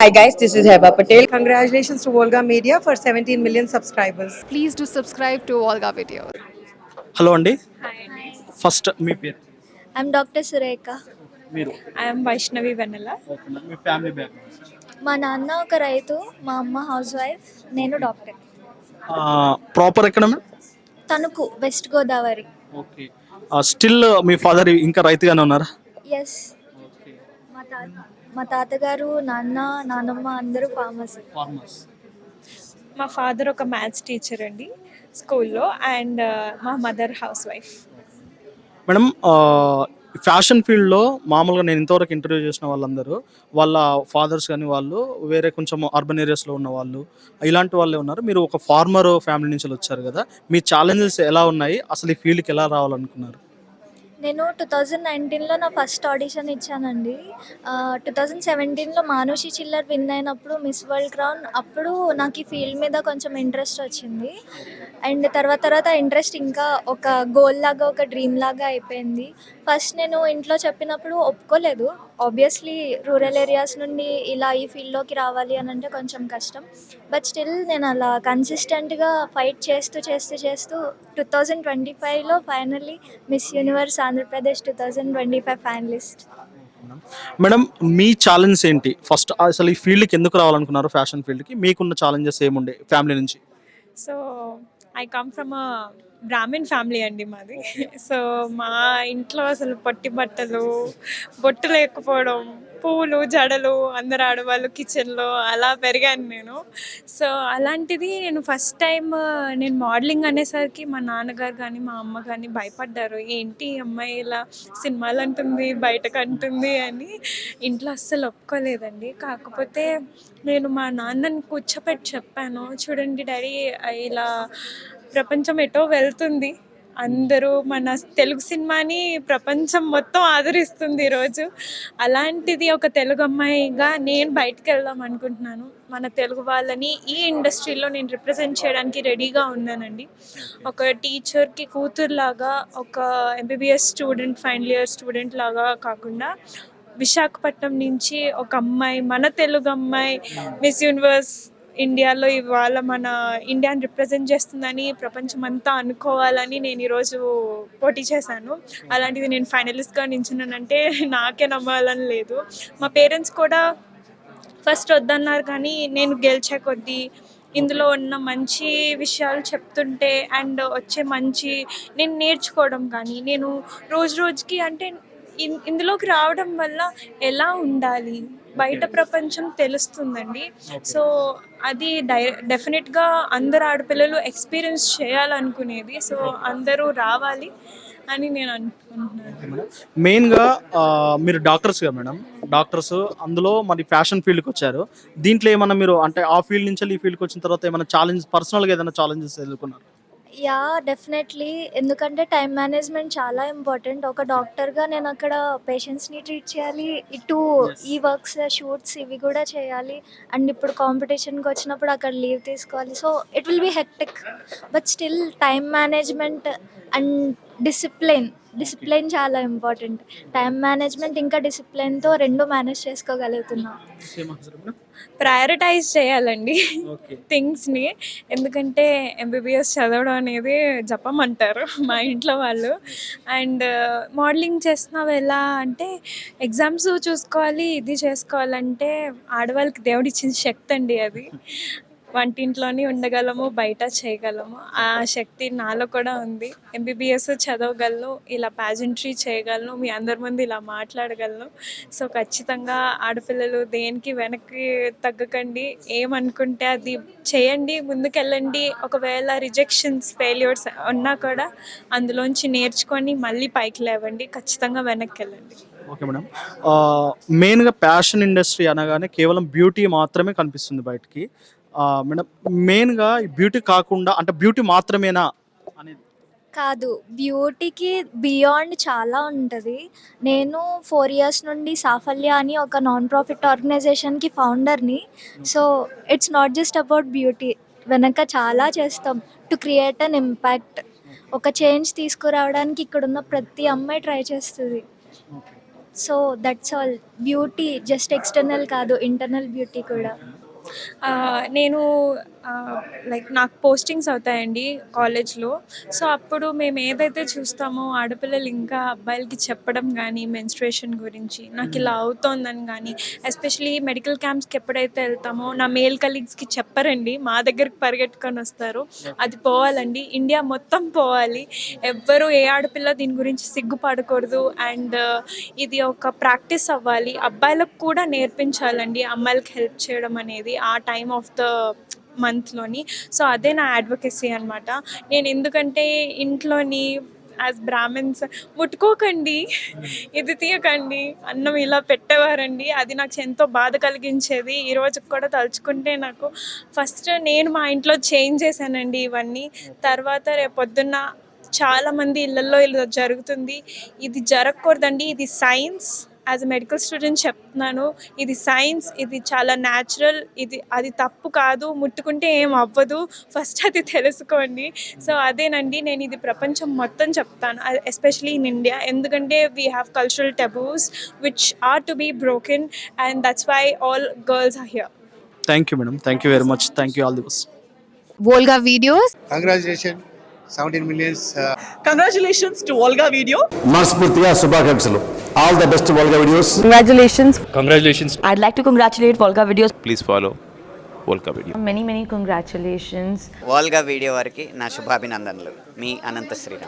Hi guys, this is Heba Patel. Congratulations to Volga Media for 17 million subscribers. please do subscribe to Olga Video. Hello అండి first మీ పేరు? I'm doctor Surekha మీరు? I'm Vaishnavi Vennela మీ family background మా నాన్న ఒక రైతు మా అమ్మ హౌస్ వైఫ్ నేను డాక్టర్ ప్రాపర్ ఎక్కడ madam Tanuku west Godavari okay still మీ ఫాదర్ ఇంకా రైతుగానే ఉన్నారా? ఎస్ మా తాతగారు నాన్న నానమ్మ అందరూ ఫార్మర్స్ ఫార్మర్స్ మా ఫాదర్ ఒక మ్యాథ్స్ టీచర్ అండి స్కూల్లో అండ్ మా mother housewife madam fashion ఫీల్డ్లో మామూలుగా నేను ఇంతవరకు ఇంటర్వ్యూ చేసిన వాళ్ళందరూ వాళ్ళ ఫాదర్స్ కానీ వాళ్ళు వేరే కొంచెం అర్బన్ ఏరియాస్లో ఉన్న వాళ్ళు ఇలాంటి వాళ్ళే ఉన్నారు. మీరు ఒక ఫార్మర్ ఫ్యామిలీ నుంచి వచ్చారు కదా మీ ఛాలెంజెస్ ఎలా ఉన్నాయి? అసలు ఈ ఫీల్డ్కి ఎలా రావాలనుకున్నారు? నేను టూ థౌజండ్ నైన్టీన్లో నా ఫస్ట్ ఆడిషన్ ఇచ్చానండి. టూ థౌజండ్ సెవెంటీన్లో మానుషి చిల్లర్ విన్ అయినప్పుడు మిస్ వరల్డ్ క్రౌన్ అప్పుడు నాకు ఈ ఫీల్డ్ మీద కొంచెం ఇంట్రెస్ట్ వచ్చింది. అండ్ తర్వాత తర్వాత ఇంట్రెస్ట్ ఇంకా ఒక గోల్ లాగా ఒక డ్రీమ్ లాగా అయిపోయింది. ఫస్ట్ నేను ఇంట్లో చెప్పినప్పుడు ఒప్పుకోలేదు. ఆబ్వియస్లీ రూరల్ ఏరియాస్ నుండి ఇలా ఈ ఫీల్డ్లోకి రావాలి అని అంటే కొంచెం కష్టం. బట్ స్టిల్ నేను అలా కన్సిస్టెంట్గా ఫైట్ చేస్తూ చేస్తూ చేస్తూ టూ థౌజండ్ ట్వంటీ ఫైవ్లో finally Miss Universe Andhra Pradesh two thousand twenty five finalist madam మీ ఛాలెంజ్ ఏంటి? ఫస్ట్ అసలు ఈ ఫీల్డ్కి ఎందుకు రావాలనుకున్నారు ఫ్యాషన్ ఫీల్డ్కి మీకున్న ఛాలెంజెస్ ఏముండే ఫ్యామిలీ నుంచి? So I come from a Brahmin family అండి మాది. సో మా ఇంట్లో అసలు పొట్టి బట్టలు బొట్టు లేకపోవడం పూలు జడలు అందరు ఆడవాళ్ళు కిచెన్లో అలా పెరిగాను నేను. సో అలాంటిది నేను ఫస్ట్ టైం నేను మోడలింగ్ అనేసరికి మా నాన్నగారు కానీ మా అమ్మ కానీ భయపడ్డారు. ఏంటి అమ్మాయి ఇలా సినిమాలు అంటుంది బయటకు అంటుంది? అని. ఇంట్లో అస్సలు ఒప్పుకోలేదండి. కాకపోతే నేను మా నాన్నని కూర్చోపెట్టి చెప్పాను. చూడండి డాడీ ఇలా ప్రపంచం ఎటో వెళ్తుంది. అందరూ మన తెలుగు సినిమాని ప్రపంచం మొత్తం ఆదరిస్తుంది ఈరోజు. అలాంటిది ఒక తెలుగు అమ్మాయిగా నేను బయటకు వెళ్దాం అనుకుంటున్నాను. మన తెలుగు వాళ్ళని ఈ ఇండస్ట్రీలో నేను రిప్రజెంట్ చేయడానికి రెడీగా ఉన్నానండి. ఒక టీచర్కి కూతురులాగా ఒక MBBS student final year student లాగా కాకుండా విశాఖపట్నం నుంచి ఒక అమ్మాయి మన తెలుగు అమ్మాయి మిస్ యూనివర్స్ ఇండియాలో ఇవాళ మన ఇండియాని రిప్రజెంట్ చేస్తుందని ప్రపంచం అంతా అనుకోవాలని నేను ఈరోజు పోటీ చేశాను. అలాంటిది నేను ఫైనలిస్ట్గా నించున్నానంటే నాకే నమ్మాలని లేదు. మా పేరెంట్స్ కూడా ఫస్ట్ వద్దన్నారు కానీ నేను గెలిచే కొద్దీ ఇందులో ఉన్న మంచి విషయాలు చెప్తుంటే అండ్ వచ్చే మంచి నేను నేర్చుకోవడం కానీ నేను రోజు రోజుకి అంటే ఇన్- ఇందులోకి రావడం వల్ల ఎలా ఉండాలి? బయట ప్రపంచం తెలుస్తుందండి. సో అది డై డెఫినెట్గా అందరు ఆడపిల్లలు ఎక్స్పీరియన్స్ చేయాలనుకునేది. సో అందరూ రావాలి అని నేను అనుకుంటున్నాను. మెయిన్గా మీరు డాక్టర్స్ కదా మేడం? డాక్టర్స్ అందులో మరి ఫ్యాషన్ ఫీల్డ్కి వచ్చారు. దీంట్లో ఏమన్నా మీరు అంటే ఆ ఫీల్డ్ నుంచి ఈ ఫీల్డ్కి వచ్చిన తర్వాత ఏమైనా ఛాలెంజ్ పర్సనల్గా ఏదైనా ఛాలెంజెస్ ఎదుర్కొన్నారు? Yeah definitely. ఎందుకంటే టైం మేనేజ్మెంట్ చాలా ఇంపార్టెంట్. ఒక డాక్టర్గా నేను అక్కడ పేషెంట్స్ని ట్రీట్ చేయాలి. ఇటు ఈ వర్క్స్ షూట్స్ ఇవి కూడా చేయాలి. అండ్ ఇప్పుడు కాంపిటీషన్కి వచ్చినప్పుడు అక్కడ లీవ్ తీసుకోవాలి. So it will be hectic. But still time management and discipline discipline చాలా ఇంపార్టెంట్. టైం మేనేజ్మెంట్ ఇంకా డిసిప్లిన్తో రెండు మేనేజ్ చేసుకోగలుగుతున్నాం. ప్రయారిటైజ్ చేయాలండి. ఓకే. థింగ్స్ని. ఎందుకంటే ఎంబీబీఎస్ చదవడం అనేది జపమంటారు మా ఇంట్లో వాళ్ళు. అండ్ మోడలింగ్ చేస్తున్నావు ఎలా అంటే ఎగ్జామ్స్ చూసుకోవాలి ఇది చేసుకోవాలంటే ఆడవాళ్ళకి దేవుడు ఇచ్చిన శక్తి అండి అది. వంటింట్లోనే ఉండగలము బయట చేయగలము. ఆ శక్తి నాలో కూడా ఉంది. ఎంబీబీఎస్ చదవగలను ఇలా ప్యాజెంట్రీ చేయగలను మీ అందరి ముందు ఇలా మాట్లాడగలను. సో ఖచ్చితంగా ఆడపిల్లలు దేనికి వెనక్కి తగ్గకండి. ఏమనుకుంటే అది చేయండి ముందుకెళ్ళండి. ఒకవేళ రిజెక్షన్స్ ఫెయిల్యూర్స్ ఉన్నా కూడా అందులోంచి నేర్చుకొని మళ్ళీ పైకి లేవండి. ఖచ్చితంగా వెనక్కి వెళ్ళండి ఓకే మేడం. మెయిన్గా ప్యాషన్ ఇండస్ట్రీ అనగానే కేవలం బ్యూటీ మాత్రమే కనిపిస్తుంది బయటికి. మేడం మెయిన్గా బ్యూటీ కాకుండా అంటే బ్యూటీ మాత్రమేనా అనేది. కాదు బ్యూటీకి బియాండ్ చాలా ఉంటుంది. నేను ఫోర్ ఇయర్స్ నుండి సాఫల్య అని ఒక నాన్ ప్రాఫిట్ ఆర్గనైజేషన్కి ఫౌండర్ని so it's not just about beauty వెనక చాలా చేస్తాం. టు క్రియేట్ అన్ ఇంపాక్ట్ ఒక చేంజ్ తీసుకురావడానికి ఇక్కడున్న ప్రతి అమ్మాయి ట్రై చేస్తుంది. So that's all beauty just external కాదు ఇంటర్నల్ బ్యూటీ కూడా. ఆ, నేను లైక్ నాకు పోస్టింగ్స్ అవుతాయండి కాలేజ్లో సో అప్పుడు మేము ఏదైతే చూస్తామో ఆడపిల్లలు ఇంకా అబ్బాయిలకి చెప్పడం కానీ మెన్స్ట్రేషన్ గురించి నాకు ఇలా అవుతోందని కానీ ఎస్పెషలీ మెడికల్ క్యాంప్స్కి ఎప్పుడైతే వెళ్తామో నా మేల్ కలీగ్స్కి చెప్పరండి మా దగ్గరికి పరిగెట్టుకొని వస్తారు. అది పోవాలండి ఇండియా మొత్తం పోవాలి. ఎవ్వరు ఏ ఆడపిల్ల దీని గురించి సిగ్గుపడకూడదు. అండ్ ఇది ఒక ప్రాక్టీస్ అవ్వాలి. అబ్బాయిలకు కూడా నేర్పించాలండి అమ్మాయిలకు హెల్ప్ చేయడం అనేది. ఆ టైం ఆఫ్ ద మంత్లోని సో అదే నా అడ్వకేసీ అనమాట నేను ఎందుకంటే ఇంట్లోని యాజ్ బ్రాహ్మిన్స్ ముట్టుకోకండి ఇది తీయకండి అన్నం ఇలా పెట్టేవారండి. అది నాకు ఎంతో బాధ కలిగించేది. ఈరోజు కూడా తలుచుకుంటే నాకు ఫస్ట్ నేను మా ఇంట్లో చేంజ్ చేశానండి ఇవన్నీ. తర్వాత రేపొద్దున్న పొద్దున్న చాలామంది ఇళ్ళల్లో ఇలా జరుగుతుంది. ఇది జరగకూడదండి. ఇది science as a medical student చెప్తున్నాను ఇది సైన్స్ ఇది చాలా న్యాచురల్ ఇది అది తప్పు కాదు ముట్టుకుంటే ఏం అవ్వదు ఫస్ట్ అది తెలుసుకోండి. సో అదేనండి నేను ఇది ప్రపంచం మొత్తం చెప్తాను ఎస్పెషలీ ఇన్ ఇండియా ఎందుకంటే we have cultural taboos which are to be broken and that's why all girls are here thank you madam thank you very much thank you all the best videos. Congratulations, 17 millions. Uh, congratulations to Olga video మనస్ఫూర్తిగా శుభాకాంక్షలు. All the best Volga videos Congratulations. I'd like to congratulate Volga Videos. Please follow Volca Video. Many, many congratulations. Volga video వారికి నా శుభాభినందనలు మీ అనంత శ్రీరామ్